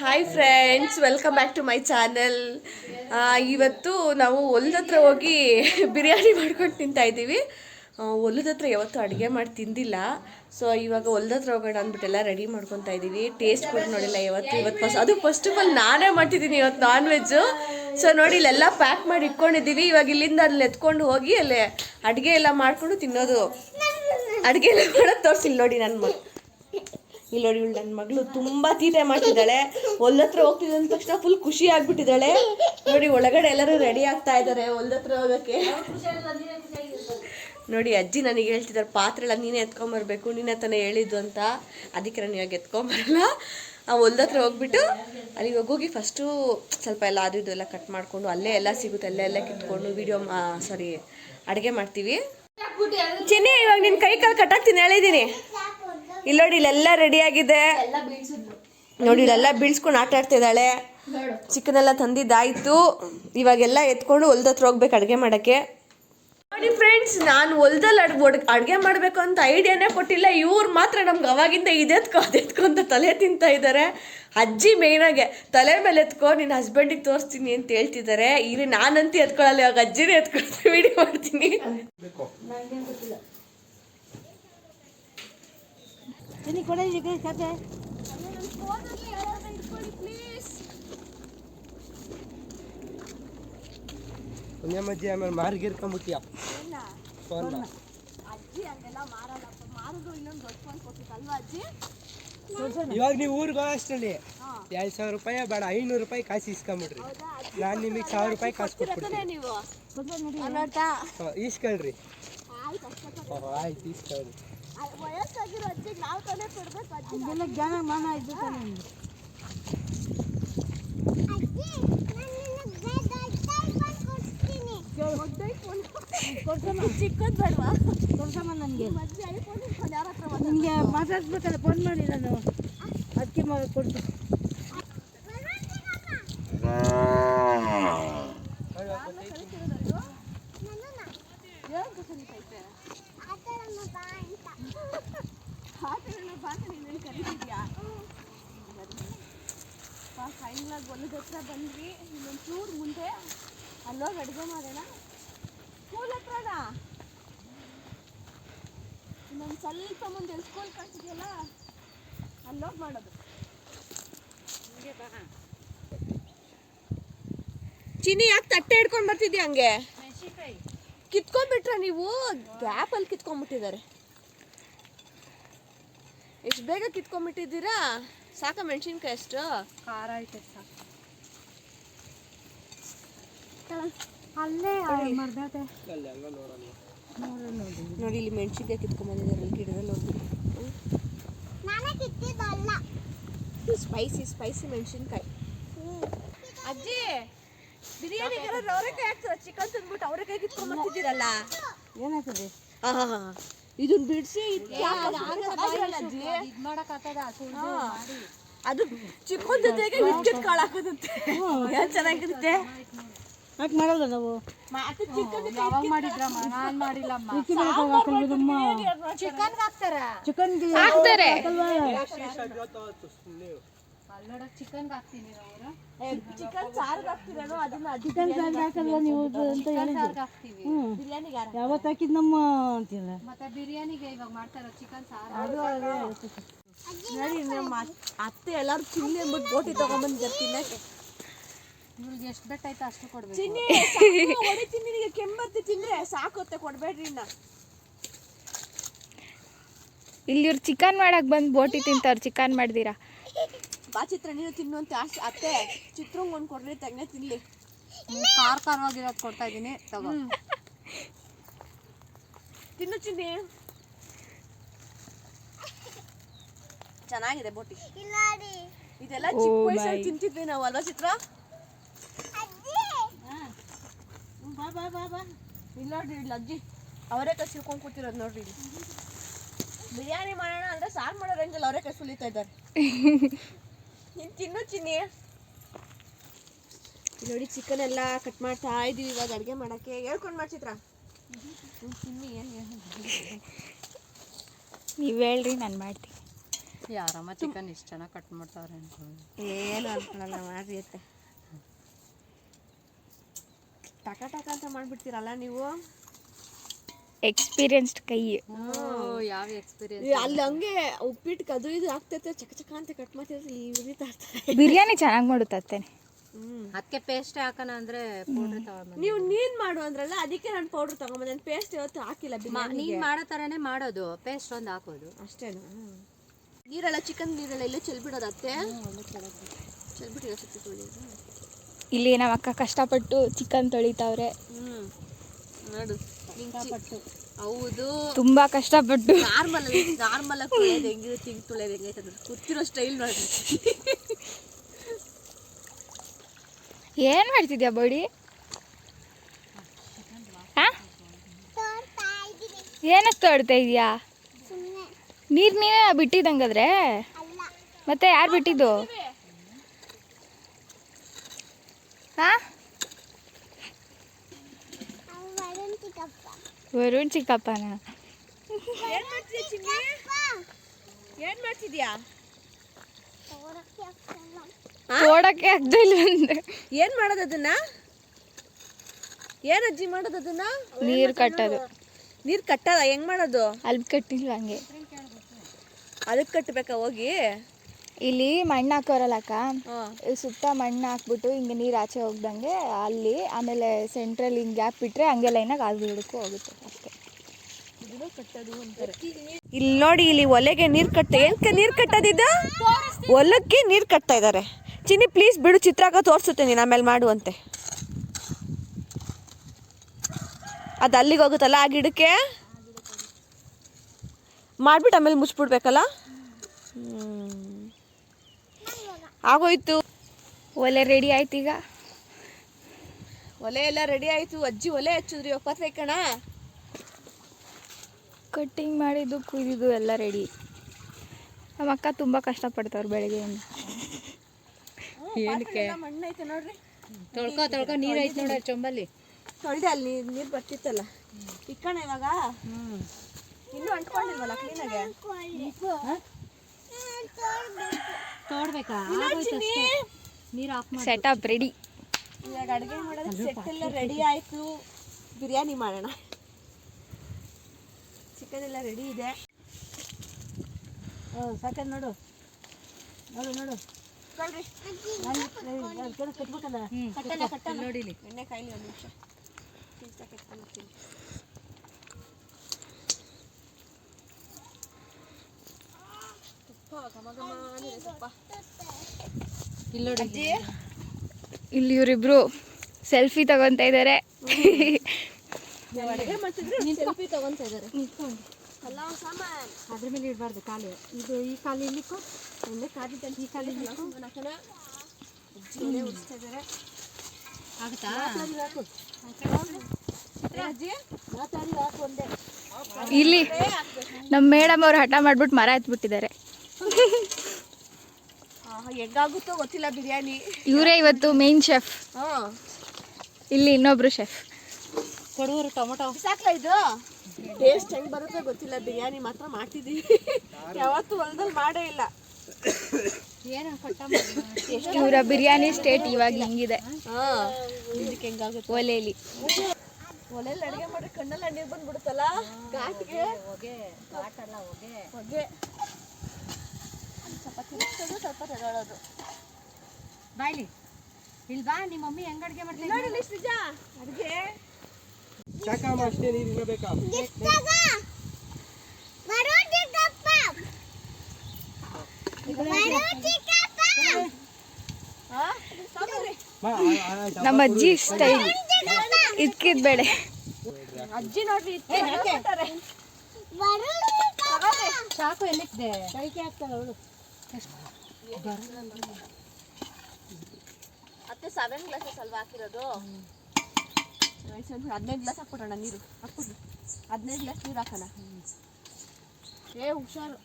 Hi friends welcome back to my channel ಇವತ್ತು ನಾವು ಹೊಲದ ಹತ್ರ ಹೋಗಿ ಬಿರಿಯಾನಿ ಮಾಡ್ಕೊಂಡು ತಿಂತಾ ಇದ್ದೀವಿ. ಹೊಲದ ಹತ್ರ ಯಾವತ್ತೂ ಅಡುಗೆ ಮಾಡಿ ತಿಂದಿಲ್ಲ. ಸೊ ಇವಾಗ ಹೊಲದ ಹತ್ರ ಹೋಗೋಣ ಅಂದ್ಬಿಟ್ಟೆಲ್ಲ ರೆಡಿ ಮಾಡ್ಕೊತಾ ಇದ್ದೀವಿ. ಟೇಸ್ಟ್ ಕೂಡ ನೋಡಿಲ್ಲ ಇವತ್ತು ಇವತ್ತು ಫಸ್ಟ್ ಅದು ಫಸ್ಟ್ ಆಫ್ ಆಲ್ ನಾನೇ ಮಾಡ್ತಿದ್ದೀನಿ ಇವತ್ತು ನಾನ್ ವೆಜ್ಜು ಸೊ ನೋಡಿ, ಇಲ್ಲೆಲ್ಲ ಪ್ಯಾಕ್ ಮಾಡಿ ಇಟ್ಕೊಂಡಿದ್ದೀವಿ. ಇವಾಗ ಇಲ್ಲಿಂದ ಅಲ್ಲಿ ಎತ್ಕೊಂಡು ಹೋಗಿ ಅಲ್ಲೇ ಅಡುಗೆ ಎಲ್ಲ ಮಾಡಿಕೊಂಡು ತಿನ್ನೋದು. ಅಡುಗೆ ಎಲ್ಲ ಮಾಡೋದು ತೋರಿಸಿಲ್ಲ ನೋಡಿ ನನ್ನ ಮಗ ಇಲ್ಲಿ ನೋಡಿ ಇವಳು ನನ್ನ ಮಗಳು ತುಂಬಾ ತೀಟೆ ಮಾಡ್ತಿದ್ದಾಳೆ. ಹೊಲ್ದತ್ರ ಹೋಗ್ತಿದ್ದ ಅಂದ ತಕ್ಷಣ ಫುಲ್ ಖುಷಿ ಆಗ್ಬಿಟ್ಟಿದ್ದಾಳೆ. ನೋಡಿ ಒಳಗಡೆ ಎಲ್ಲರೂ ರೆಡಿ ಆಗ್ತಾ ಇದ್ದಾರೆ ಹೊಲ್ದ ಹತ್ರ ಹೋಗಕ್ಕೆ. ನೋಡಿ ಅಜ್ಜಿ ನನಗೆ ಹೇಳ್ತಿದ್ದಾರೆ, ಪಾತ್ರೆಲ್ಲ ನೀನೇ ಎತ್ಕೊಂಬರ್ಬೇಕು ನೀನೇ ತಾನೇ ಹೇಳಿದ್ದು ಅಂತ. ಅದಕ್ಕೆ ನಾನು ಇವಾಗ ಎತ್ಕೊಂಬರಲ್ಲ ಆ ಹೊಲ್ದ ಹತ್ರ ಹೋಗ್ಬಿಟ್ಟು ಅಲ್ಲಿ ಇವಾಗ ಹೋಗಿ ಫಸ್ಟು ಸ್ವಲ್ಪ ಎಲ್ಲ ಅದು ಇದು ಎಲ್ಲ ಕಟ್ ಮಾಡಿಕೊಂಡು ಅಲ್ಲೇ ಎಲ್ಲ ಸಿಗುತ್ತೆ, ಅಲ್ಲೇ ಎಲ್ಲ ಕಿತ್ಕೊಂಡು ವಿಡಿಯೋ ಸಾರಿ ಅಡುಗೆ ಮಾಡ್ತೀವಿ. ಚಿನ್ನಿ, ಇವಾಗ ನಿನ್ನ ಕೈ ಕಾಲು ಕಟ್ಟಾಕ್ತೀನಿ ಹೇಳಿದ್ದೀನಿ ಇಲ್ಲಿ ನೋಡಿ ಇಲ್ಲೆಲ್ಲ ರೆಡಿ ಆಗಿದೆ. ನೋಡಿ ಇಲ್ಲೆಲ್ಲ ಬೀಳ್ಸ್ಕೊಂಡು ಆಟ ಆಡ್ತಾ ಇದ್ದಾಳೆ ಚಿಕ್ಕನೆಲ್ಲ ತಂದಿದ್ದಾಯ್ತು. ಇವಾಗೆಲ್ಲ ಎತ್ಕೊಂಡು ಹೊಲ್ದ ಹತ್ರ ಹೋಗ್ಬೇಕು ಅಡುಗೆ ಮಾಡಕ್ಕೆ. ನೋಡಿ ಫ್ರೆಂಡ್ಸ್ ನಾನು ಹೊಲ್ದಲ್ಲಿ ಅಡ್ ಅಡುಗೆ ಮಾಡಬೇಕು ಅಂತ ಐಡಿಯಾನೇ ಕೊಟ್ಟಿಲ್ಲ. ಇವ್ರು ಮಾತ್ರ ನಮ್ಗೆ ಅವಾಗಿಂದ ಇದೆತ್ಕೊ ಅದೆತ್ಕೊ ಅಂತ ತಲೆ ತಿಂತಾ ಇದ್ದಾರೆ ಅಜ್ಜಿ ಮೇಯ್ನಾಗೆ ತಲೆ ಮೇಲೆ ಎತ್ಕೊ ನಿನ್ನ ಹಸ್ಬೆಂಡಿಗೆ ತೋರಿಸ್ತೀನಿ ಅಂತ ಹೇಳ್ತಿದ್ದಾರೆ ಇಲ್ಲಿ ನಾನಂತೂ ಎತ್ಕೊಳ್ಳಲ್ಲ ಇವಾಗ ಅಜ್ಜಿನೇ ಎತ್ಕೊಳ್ತೀನಿ ವಿಡಿಯೋ ಮಾಡ್ತೀನಿ. ತಿನ್ನಿ ಕೊಡಿ ಈಗ ಕತೆ ಕುಂಜಮ್ಮಜ್ಜಿ ಆಮೇಲೆ ಮಾರ್ಗಿರ್ಕೊಂಬಿಟ್ಟಿಯ ಫೋನ್ ಇವಾಗ ನೀವು ಊರಿಗೆ ಹೋಗೋಷ್ಟರಲ್ಲಿ ಎರಡು ಸಾವಿರ ರೂಪಾಯಿ ಬೇಡ ಐನೂರು ರೂಪಾಯಿ ಕಾಸು ಇಸ್ಕೊಂಬಿಡ್ರಿ ನಾನು ನಿಮಗೆ ಸಾವಿರ ರೂಪಾಯಿ ಕಾಸು ಕೊಟ್ಬಿಡ್ತೀನಿ ನೀವು ಹಾಂ, ಇಸ್ಕೊಳ್ರಿ ಹಾಂ, ಆಯ್ತು ಇಸ್ಕೊಳ್ರಿ ವಯಸ್ಸಾಗಿರೋ ಅಜ್ಜಿಗೆ ನಾವು ತಾನೇ ಕೊಡ್ಬೇಕು ಅಜ್ಜಿ ಅದೆಲ್ಲ ಜ್ಞಾನ ಮಾನ ಇದ್ದು ತಾನೆ. ಚಿಕ್ಕದ್ ಬೇಡವಾ? ಕೊಡ್ಸಮ್ಮ ನನಗೆ. ನಿಮಗೆ ಮಾತಾಡ್ಸ್ಬೇಕಲ್ಲ ಫೋನ್ ಮಾಡಿ ನಾನು ಅದಕ್ಕೆ ಕೊಡ್ತೀನಿ ಫೈನಲ್ ಹೊಲದ ಹತ್ರ ಬಂದ್ವಿ. ಇನ್ನೊಂದು ಚೂರು ಮುಂದೆ ಅಲ್ಲೋಗಿ ಅಡುಗೆ ಮಾಡೋಣ. ಸ್ಕೂಲ್ ಹತ್ರ ಇನ್ನೊಂದು ಸ್ವಲ್ಪ ಮುಂದೆ ಸ್ಕೂಲ್ ಕಾಣ್ತಿದೆಯಲ್ಲ ಅಲ್ಲೋಗಿ ಮಾಡೋದು. ಚಿನ್ನಿ ಯಾಕೆ ತಟ್ಟೆ ಹಿಡ್ಕೊಂಡು ಬರ್ತಿದ್ಯಾ ಹಂಗೆ? ಕಿತ್ಕೊಂಡ್ಬಿಟ್ರ ನೀವು? ಗ್ಯಾಪಲ್ಲಿ ಕಿತ್ಕೊಂಡ್ಬಿಟ್ಟಿದ್ದಾರೆ. ಎಷ್ಟು ಬೇಗ ಕಿತ್ಕೊಂಡ್ಬಿಟ್ಟಿದ್ದೀರಾ? ಸಾಕ ಮೆಣಸಿನ್ಕಾಯಿ ಎಷ್ಟು ಖಾರ ಐತೆ ಅಲ್ಲೇ ಮರ್ದಾತೆ. ಅಲ್ಲಿ ಹಂಗ ನೋಡೋಣ. ನೋಡು ಇಲ್ಲಿ ಮೆಣಸಿನ್ಕಾಯಿ ಕಿತ್ಕೊಂಡ್ಬಂದಿದ್ದಾರೆ ಇಲ್ಲಿ ಗಿಡದಲ್ಲಿ ಹೋಗ್ಬಿಟ್ಟು ಸ್ಪೈಸಿ ಸ್ಪೈಸಿ ಮೆಣಸಿನ್ಕಾಯಿ. ಅಜ್ಜಿ ಬಿರಿಯಾನಿ ಅವರೆಕಾಯಿ ಹಾಕ್ತಾರ. ಚಿಕನ್ ತಂದ್ಬಿಟ್ಟು ಅವರೆಕಾಯಿ ಕಿತ್ಕೊಂಡ್ಬರ್ತಿದ್ದೀರಲ್ಲ ಏನಾಗ್ತದೆ ಹಾ ಹಾ ಅಜ್ಜಿ ಇದು ಬಿಡಿಸಿ. ಅದು ಚಿಕನ್ ಜೊತೆಗೆ ಬಿಸ್ಕೆಟ್ ಕಾಳು ಹಾಕೋದಂತೆ? ಏನ್ ಚೆನ್ನಾಗಿರುತ್ತೆ? ಯಾಕೆ ಮಾಡಲ್ಲ ನಾವು? ಮತ್ತೆ ಚಿಕನ್ ಯಾವಾಗ ಮಾಡಿದ್ರಮ್ಮ ನಾನು ಮಾಡಿಲ್ಲಮ್ಮ. ಚಿಕನ್ ಹಾಕ್ತಾರ. ಚಿಕನ್ ಹಾಕ್ತಾರೆ. ಚಿಕನ್ ಹಾಕ್ತೀನಿ ಅವರು ಚಿಕನ್ ಸಾರ್ಗೆ ಹಾಕ್ತಿರೇನೋ ಅದನ್ನ ಚಿಕನ್ ಸಾರು ಹಾಕಲ್ವಾ ನೀವು ಅಂತ ಹೇಳಿದ್ರು. ಹಾಕ್ತೀವಿ. ಯಾವತ್ತು ಹಾಕಿದ್ ನಮ್ಮ ಅಂತಿಲ್ಲ. ಮತ್ತೆ ಬಿರಿಯಾನಿಗೆ ಇವಾಗ ಮಾಡ್ತಾರ ಚಿಕನ್ ಸಾರು? ಅದು ಅದೇ ನೋಡಿ ನಮ್ಮ ಅತ್ತೆ ಎಲ್ಲಾರು ಚಿಲ್ಲಿ ಅಂದ್ಬಿಟ್ಟು ಬೋಟಿ ತಗೊಂಡ್ಬಂದು ತಿನ್ನಕ್ಕೆ ಇವ್ರಿಗೆ ಎಷ್ಟು ಬೆಟ್ಟಾಯ್ತು ಅಷ್ಟು ಕೊಡ್ಬೇಕು. ಚಿನ್ನಿ ಹೊಡಿತೀನಿ ನಿನಗೆ ಕೆಮ್ಮತ್ತೆ ತಿಂದ್ರೆ ಸಾಕುತ್ತೆ ಕೊಡ್ಬೇಡ್ರಿ ಇನ್ನ. ಇಲ್ಲಿ ಇವ್ರು ಚಿಕನ್ ಮಾಡಕ್ ಬಂದು ಬೋಟಿ ತಿಂತಾವ್ರು ಚಿಕನ್ ಮಾಡ್ದಿರಾ? ಬಾ ಚಿತ್ರ ನೀನು ತಿನ್ನು ಅಂತ ಆಸೆ ಅತ್ತೆ ಚಿತ್ರ ಒಂದು ಕೊಡ್ರಿ ತಗ್ನೆ ತಿನ್ಲಿ. ಖಾರ ಖಾರವಾಗಿರೋದು ಕೊಡ್ತಾ ಇದೀನಿ ತಗೋ. ತಿನ್ನು ಚಿನ್ನಿ. ಚೆನ್ನಾಗಿದೆ ಬೋಟಿ. ಇದೆಲ್ಲ ಚಿಕ್ಕ ವಯಸ್ಸಲ್ಲಿ ತಿಂತಿದ್ವಿ ನಾವು ಅಲ್ವಾ ಚಿತ್ರ? ಬಾ ಬಾ ಬಾ ಬಾ. ಇಲ್ಲ ನೋಡ್ರಿ ಇಲ್ಲ ಅಜ್ಜಿ. ಅವರೇ ಕೈ ಸಿಳ್ಕೊಂಡು ಕೂತಿರೋದು ನೋಡ್ರಿ ಬಿರಿಯಾನಿ ಮಾಡೋಣ ಅಂದ್ರೆ ಸಾರು ಮಾಡೋ ರೇಂಜಲ್ಲಿ ಅವರೇ ಕೈ ಸುಲಿತಾ ಇದ್ದಾರೆ. ನೀನ್ ತಿನ್ನು ಚಿನ್ನಿ. ಇಲ್ಲಿ ನೋಡಿ ಚಿಕನ್ ಎಲ್ಲ ಕಟ್ ಮಾಡ್ತಾ ಇದೀವಿ ಇವಾಗ ಅಡುಗೆ ಮಾಡಕ್ಕೆ. ಹೇಳ್ಕೊಂಡು ಮಾಡಿ ಚಿತ್ರ ನೀನ್ ತಿನ್ನಿ ಏನು ನೀವು ಹೇಳ್ರಿ ನಾನು ಮಾಡ್ತೀನಿ. ಯಾರಮ್ಮ ಚಿಕನ್ ಇಷ್ಟು ಚೆನ್ನಾಗಿ ಕಟ್ ಮಾಡ್ತಾವ್ರೆ ಅನ್ಕೊಂಡು ಏನು ಅನ್ಕೊಳಲ್ಲ ಮಾಡ್ರಿ ಅತ್ತೆ. ಟಕ ಟಕ ಅಂತ ಮಾಡ್ಬಿಡ್ತೀರಲ್ಲ ನೀವು? ಎಕ್ಸ್ಪೀರಿಯನ್ಸ್ಡ್ ಕೈ. ಯಾವ ಎಕ್ಸ್ಪೀರಿಯನ್ಸ್ ಅಲ್ಲಿ ಹಂಗೆ ಉಪ್ಪಿಟ್ಟು ಕದು ಇದು ಆಗ್ತೈತೆ ಚಕ ಚಕ ಅಂತ ಕಟ್ ಮಾಡ್ತಿದ್ರೆ ಈ ಉರಿತಾ ಇರ್ತಾರೆ ಬಿರಿಯಾನಿ ಚೆನ್ನಾಗಿ ಮಾಡುತ್ತೆ ಅದಕ್ಕೆ ಪೇಸ್ಟ್ ಹಾಕೋಣ ಅಂದ್ರೆ ಪೌಡ್ರ್ ತಗೊಂಡ್ ನೀವು ನೀನ್ ಮಾಡು ಅಂದ್ರಲ್ಲ ಅದಕ್ಕೆ ನಾನು ಪೌಡರ್ ತಗೊಂಬಂದೆ. ಪೇಸ್ಟ್ ಇವತ್ತು ಹಾಕಿಲ್ಲ ನೀನ್ ಮಾಡೋ ತರನೇ ಮಾಡೋದು. ಪೇಸ್ಟ್ ಒಂದು ಹಾಕೋದು. ಅಷ್ಟೇನಾ? ನೀರೆಲ್ಲ ಚಿಕನ್ ನೀರೆಲ್ಲ ಇಲ್ಲೇ ಚೆಲ್ಬಿಡೋದು ಅತ್ತೆ? ಚೆಲ್ಬಿಟ್ಟಿರೋ ಸುತ್ತಿ ತೊಳಿಯೋದು ಇಲ್ಲಿ ನಮ್ಮ ಅಕ್ಕ ಕಷ್ಟಪಟ್ಟು ಚಿಕನ್ ತೊಳಿತಾವ್ರೆ. ಹ್ಞೂ ನೋಡು ಪಟ್ಟು ಹೌದು. ತುಂಬಾ ಕಷ್ಟಪಟ್ಟು. ನಾರ್ಮಲ್ ನಾರ್ಮಲ್ ಆಗಿ ತೊಳೆಯೋದು ಹೆಂಗಿರುತ್ತೆ ಹಿಂಗೆ ತೊಳೆಯೋದು ಹೆಂಗೈತೆ ಅಂದ್ರೆ ಕೂತಿರೋ ಸ್ಟೈಲ್ ನೋಡಿ ಏನ್ ಮಾಡ್ತಿದ್ಯಾ ಬೋಡಿ? ಏನಕ್ಕೆ ತೊಡ್ತಾ ಇದೀಯಾ? ನೀರ್ ನೀನೇ ಬಿಟ್ಟಿದ್ದಂಗಾದ್ರೆ? ಮತ್ತೆ ಯಾರು ಬಿಟ್ಟಿದ್ದು? ಹಾ? ವರುಣ್ ಚಿಕ್ಕಪ್ಪನ. ಏನ್ ಮಾಡ್ತಿದ್ಯಾ ಓಡಕ್ಕೆ ಆಗ್ತಾ ಇಲ್ಲ ಏನು ಮಾಡೋದು ಅದನ್ನ? ಏನ್ ಅಜ್ಜಿ ಮಾಡೋದು ಅದನ್ನ? ನೀರ್ ಕಟ್ಟೋದು. ನೀರ್ ಕಟ್ಟದ ಹೆಂಗ್ ಮಾಡೋದು? ಅಲ್ಲಿ ಕಟ್ಟಿಲ್ಲ ಹಂಗೆ. ಅದಕ್ಕೆ ಕಟ್ಟಬೇಕಾ ಹೋಗಿ? ಇಲ್ಲಿ ಮಣ್ಣು ಹಾಕೋರಲ್ಲ ಅಕ್ಕ? ಈ ಸುತ್ತ ಮಣ್ಣು ಹಾಕ್ಬಿಟ್ಟು ಹಿಂಗೆ ನೀರು ಆಚೆ ಹೋಗ್ದಂಗೆ ಅಲ್ಲಿ ಆಮೇಲೆ ಸೆಂಟ್ರಲ್ ಹಿಂಗೆ ಗ್ಯಾಪ್ ಬಿಟ್ರೆ ಹಂಗೆ ಲೈನಾಗಿ ಅದು ಹಿಡ್ಕೊ ಹೋಗುತ್ತೆ ಅಷ್ಟೇ. ಇಲ್ಲಿ ನೋಡಿ ಇಲ್ಲಿ ಒಲೆಗೆ ನೀರ್ ಕಟ್ಟ ಏನಕ್ಕೆ ನೀರ್ ಕಟ್ಟೋದಿದ್ದ ಒಲಕ್ಕೆ ನೀರ್ ಕಟ್ತಾ ಇದ್ದಾರೆ ಚಿನ್ನಿ ಪ್ಲೀಸ್ ಬಿಡು ಚಿತ್ರಾಗ ತೋರಿಸುತ್ತೆ ನೀನು ಆಮೇಲೆ ಮಾಡುವಂತೆ. ಅದು ಅಲ್ಲಿಗೆ ಹೋಗುತ್ತಲ್ಲ ಆ ಗಿಡಕ್ಕೆ? ಮಾಡ್ಬಿಟ್ಟು ಆಮೇಲೆ ಮುಚ್ಚಿಬಿಡ್ಬೇಕಲ್ಲ ಹ್ಮ್. ಆಗೋಯ್ತು. ಒಲೆ ರೆಡಿ ಆಯ್ತು ಈಗ. ಒಲೆ ಎಲ್ಲ ರೆಡಿ ಆಯ್ತು. ಅಜ್ಜಿ ಒಲೆ ಹಚ್ಚಿದ್ರಿ ಒಪ್ಪತ್ತೈ ಕಣ ಕಟ್ಟಿಂಗ್ ಮಾಡಿದ್ದು ಕುಯ್ದಿದ್ದು ಎಲ್ಲ ರೆಡಿ ನಮ್ಮ ಅಕ್ಕ ತುಂಬ ಕಷ್ಟಪಡ್ತಾವ್ರು ಬೆಳಗ್ಗೆಯಿಂದ. ಏನಕ್ಕೆ? ಮಣ್ಣೈತೆ ನೋಡ್ರಿ. ತೊಳ್ಕೊ ತೊಳ್ಕೊ ನೀರು ಐತೆ ನೋಡ ಚೊಂಬಲ್ಲಿ. ತೊಳ್ದೆ ಅಲ್ಲಿ ನೀರು ಬರ್ತಿತ್ತಲ್ಲ. ಇಕ್ಕಣ ಇವಾಗ? ಇನ್ನೂ ಅಂಟ್ಕೊಂಡಿಲ್ವಲ್ಲ ಕ್ಲೀನಾಗೆ ಅಷ್ಟೇ. ನೀರು ಆಫ್ ಮಾಡಿ ಸೆಟಪ್ ರೆಡಿ ಇವಾಗ ಅಡುಗೆ ಮಾಡೋದು ಸೆಟ್ ಎಲ್ಲ ರೆಡಿ ಆಯಿತು. ಬಿರಿಯಾನಿ ಮಾಡೋಣ. ಚಿಕನ್ ಎಲ್ಲ ರೆಡಿ ಇದೆ. ಸಾಕದ್ ನೋಡು. ನೋಡು ನೋಡು. ಕಟ್ಬೇಕಲ್ಲ. ಕಟ್ಟಲ್ಲ ಕಟ್ಟಲ್ಲ. ನೋಡಿ ಎಣ್ಣೆ ಕಾಯಿಲಿ ಒಂದು ನಿಮಿಷ. ಇಲ್ಲಿ ನೋಡಿ ಇಲ್ಲಿ ಇವರಿಬ್ರು ಸೆಲ್ಫಿ ತಗೊಂತ ಇದ್ದಾರೆ ನಾವು ಅಡುಗೆ ಮಾಡ್ತಿದ್ರೆ ಸೆಲ್ಫಿ ತಗೊಂತ ಇದ್ದಾರೆ ಅಲ್ಲ ಸಾಮಾನ್. ಅದ್ರ ಮೇಲೆ ಇಡಬಾರ್ದು ಕಾಲು. ಇದು ಈ ಕಾಲು ಇಲ್ಲಿಕ್ಕೋ ಎಣ್ಣೆ ಕಾದಿದ್ದಂತ ಈ ಉಡಿಸ್ತಾ ಇದ್ದಾರೆ ಆಗುತ್ತಾ? ಹಾಕು ಒಂದೇ. ಇಲ್ಲಿ ನಮ್ಮ ಮೇಡಮ್ ಅವ್ರು ಹಠ ಮಾಡ್ಬಿಟ್ಟು ಮರ ಎತ್ಬಿಟ್ಟಿದ್ದಾರೆ. ಹೆಂಗಾಗುತ್ತೋ ಗೊತ್ತಿಲ್ಲ ಬಿರಿಯಾನಿ. ಇವರೇ ಇವತ್ತು ಮೇನ್ ಶೆಫ್ ಹಾ. ಇಲ್ಲಿ ಇನ್ನೊಬ್ರು ಶೆಫ್ ಕೊಡುವರು ಟೊಮೊಟೊ. ಸಾಕ್ಲ ಇದು? ಟೇಸ್ಟ್ ಹೆಂಗ್ ಬರುತ್ತೆ ಗೊತ್ತಿಲ್ಲ ಬಿರಿಯಾನಿ ಮಾತ್ರ ಮಾಡ್ತಿದ್ದೀವಿ ಯಾವತ್ತು ಹೊಲದಲ್ಲಿ ಮಾಡೇ ಇಲ್ಲ. ಏನು ಕಟ್ಟ ಇವರ ಬಿರಿಯಾನಿ ಸ್ಟೇಟ್ ಇವಾಗ ಹಿಂಗಿದೆ. ಹಾ. ಇದಕ್ಕೆ ಹೆಂಗಾಗುತ್ತೆ? ಒಲೆಯಲ್ಲಿ ಒಲೆಯಲ್ಲಿ ಅಡುಗೆ ಮಾಡಿ ಕಣ್ಣಲ್ಲಿ ನೀರು ಬಂದ್ಬಿಡುತ್ತಲ್ಲ? ಘಾಟ್ಗೆ? ಹೊಗೆ ಘಾಟಲ್ಲ ಹೊಗೆ. ಹೊಗೆ. ಸ್ವಲ್ಪ ತಿನ್ನಿಸೋದು ಸ್ವಲ್ಪ ತಗೊಳ್ಳೋದು ಬಾಯ್ಲಿ ಇಲ್ಲಿ ಬಾ ನಿಮ್ಮ ಮಮ್ಮಿ ಹೆಂಗ್ ಅಡ್ಗೆ ಮಾಡ್ತೀನಿ ನೋಡಿ ನಿಜ ಅಡುಗೆ. ಸಾಕಮ್ಮ ಅಷ್ಟೇ ನಮ್ಮ ಅಜ್ಜಿ ಸ್ಟೈಲ್ ಇದ್ಕಿದ್ ಬೇಳೆ. ಅಜ್ಜಿ ನೋಡ್ರಿ ಸಾಕು ಎಲ್ಲಿದ್ದೆ? ಕೈಕೆ ಹಾಕ್ತಾಳೆ ಅವಳು. ಅತ್ತೆ ಸೆವೆನ್ ಗ್ಲಾಸಸ್ ಅಲ್ವಾ ಹಾಕಿರೋದು? ಹದಿನೈದು ಗ್ಲಾಸ್ ಹಾಕ್ಬಿಡೋಣ ನೀರು. ಹಾಕ್ಬಿಡ್ರಿ ಹದಿನೈದು ಗ್ಲಾಸ್ ನೀರು ಹಾಕೋಣ. ಏ ಹುಷಾರು.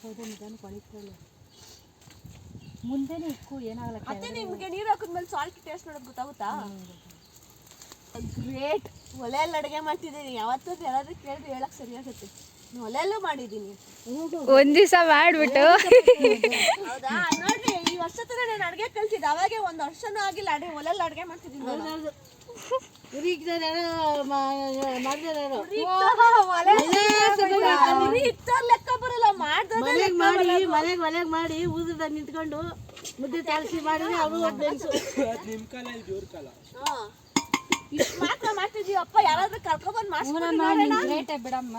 ಹೌದು ನಿಧಾನ ಕೊಳಿಕೊಳ್ಳಿ ಮುಂದೆನೇ ಇಕ್ಕು ಏನಾಗಲ್ಲ ಅದೇ ನಿಮಗೆ ನೀರು ಹಾಕಿದ್ಮೇಲೆ ಸಾಲ್ಟ್ ಟೇಸ್ಟ್ ಮಾಡೋದು ಗೊತ್ತಾಗುತ್ತಾ? ಗ್ರೇಟ್ ಒಲೆಯಲ್ಲಿ ಅಡುಗೆ ಮಾಡ್ತಿದ್ದೀನಿ. ಯಾವತ್ತೂ ಯಾರಾದ್ರೂ ಕೇಳಿದ್ರೆ ಹೇಳಕ್ ಸರಿ ಒಲೆಲ್ಲೂ ಮಾಡಿದ್ದೀನಿ. ಒಂದ್ ದಿವಸ ಮಾಡ್ಬಿಟ್ಟು. ಹೌದಾ? ನೋಡ್ರಿ ಈ ವರ್ಷ ತರ ನಾನು ಅಡ್ಗೆ ಕಲ್ಸಿದ್ದೆ ಅವಾಗೆ ಒಂದ್ ವರ್ಷನೂ ಆಗಿಲ್ಲ. ಅಡ್ಗೆ ಒಲೆಲ್ಲ ಅಡ್ಗೆ ಮಾಡ್ತಿದ್ದೀನಿ ನಾನು. ಮಾಡಿದಾರು ಲೆಕ್ಕ ಬರಲ್ಲ. ಮಾಡ್ದೋದೇ ಮನೆಗೆ ಮಾಡಿ ಮನೆಗ್ ಮನೆಗೆ ಮಾಡಿ ಊದ್ರದಾಗ ನಿಂತ್ಕೊಂಡು ಮುದ್ದೆ ತಾಳಿಸಿ ಮಾಡಿದ್ರೆ ಅವರು ಬೆನ್ಸು. ಹಾ. ಇಷ್ಟ್ ಮಾತ್ರ ಮಾಡ್ತಿದೀವಪ್ಪ ಯಾರಾದ್ರೂ ಕರ್ಕೊಬಂದ್ ಮಾಡ್ಸ್ಕೊಂಡು ಗ್ರೇಟೇ ಬಿಡಮ್ಮ.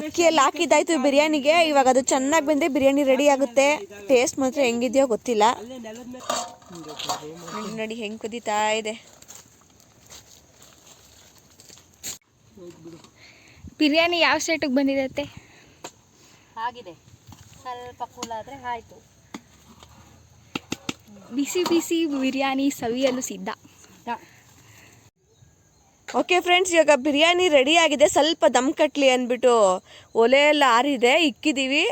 ಅಕ್ಕಿ ಎಲ್ಲ ಹಾಕಿದ್ದಾಯ್ತು ಬಿರಿಯಾನಿಗೆ. ಇವಾಗ ಅದು ಚೆನ್ನಾಗಿ ಬಂದ್ರೆ ಬಿರಿಯಾನಿ ರೆಡಿ ಆಗುತ್ತೆ. ಟೇಸ್ಟ್ ಮಾತ್ರ ಹೆಂಗಿದೆಯೋ ಗೊತ್ತಿಲ್ಲ. ನೋಡಿ ನೋಡಿ ಹೆಂಗ್ ಕುದೀತಾ ಇದೆ. ಬಿರಿಯಾನಿ ಯಾವ ಸ್ಟೇಟಿಗೆ ಬಂದಿದತ್ತೆ ಆಗಿದೆ. ಸ್ವಲ್ಪ ಕೂಲ್ ಆದ್ರೆ ಆಯ್ತು. ಬಿಸಿ ಬಿಸಿ ಬಿರಿಯಾನಿ ಸವಿಯಲು ಸಿದ್ಧ. ಓಕೆ ಫ್ರೆಂಡ್ಸ್ ಇವಾಗ ಬಿರಿಯಾನಿ ರೆಡಿ ಆಗಿದೆ. ಸ್ವಲ್ಪ ದಮ್ ಕಟ್ಲಿ ಅಂದ್ಬಿಟ್ಟು ಒಲೆ ಎಲ್ಲ ಆರಿದೆ ಇಕ್ಕಿದೀವಿ.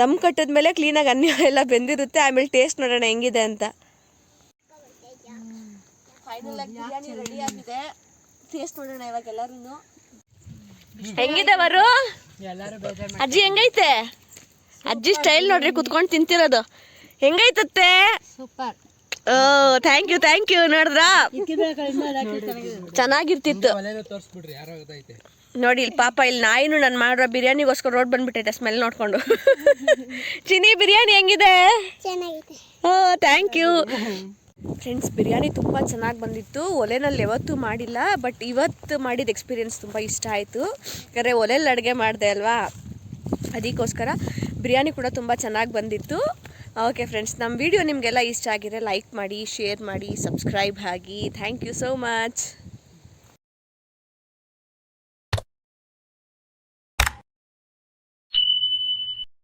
ದಮ್ ಕಟ್ಟಿದ್ಮೇಲೆ ಕ್ಲೀನಾಗಿ ಅನ್ನ ಎಲ್ಲ ಬೆಂದಿರುತ್ತೆ. ಆಮೇಲೆ ಟೇಸ್ಟ್ ನೋಡೋಣ ಹೆಂಗಿದೆ ಅಂತ. ಫೈನಲ್ ಬಿರಿಯಾನಿ ರೆಡಿ ಆಗಿದೆ. ಟೇಸ್ಟ್ ನೋಡೋಣ ಇವಾಗ ಎಲ್ಲರೂ ಹೆಂಗಿದೆ ಬರು ಅಜ್ಜಿ ಹೆಂಗೈತೆ? ಅಜ್ಜಿ ಸ್ಟೈಲ್ ನೋಡ್ರಿ ಕುತ್ಕೊಂಡು ತಿಂತಿರೋದು. ಹೆಂಗೈತತ್ತೆ? Super. Oh thank you thank you ನೋಡಿದ್ರಾ? ಚೆನ್ನಾಗಿರ್ತಿತ್ತು. ನೋಡಿ ಇಲ್ಲಿ ಪಾಪ ಇಲ್ಲಿ ನಾಯಿನು ನಾನು ಮಾಡಿರೋ ಬಿರಿಯಾನಿಗೋಸ್ಕರ ರೋಡ್ ಬಂದ್ಬಿಟ್ಟೈತೆ ಸ್ಮೆಲ್ ನೋಡ್ಕೊಂಡು. ಚಿನಿ ಬಿರಿಯಾನಿ ಹೆಂಗಿದೆ? Oh thank you friends biryani ತುಂಬ ಚೆನ್ನಾಗಿ ಬಂದಿತ್ತು. ಒಲೆನಲ್ಲಿ ಯಾವತ್ತೂ ಮಾಡಿಲ್ಲ ಬಟ್ ಇವತ್ತು ಮಾಡಿದ ಎಕ್ಸ್ಪೀರಿಯನ್ಸ್ ತುಂಬ ಇಷ್ಟ ಆಯಿತು. ಯಾಕಂದರೆ ಒಲೆಯಲ್ಲಿ ಅಡುಗೆ ಮಾಡಿದೆ ಅಲ್ವಾ? ಅದಕ್ಕೋಸ್ಕರ ಬಿರಿಯಾನಿ ಕೂಡ ತುಂಬ ಚೆನ್ನಾಗಿ ಬಂದಿತ್ತು. ಓಕೆ ಫ್ರೆಂಡ್ಸ್ ನಮ್ಮ ವಿಡಿಯೋ ನಿಮಗೆಲ್ಲ ಇಷ್ಟ ಆಗಿದೆ ಲೈಕ್ ಮಾಡಿ ಶೇರ್ ಮಾಡಿ ಸಬ್ಸ್ಕ್ರೈಬ್ ಆಗಿ. Thank you so much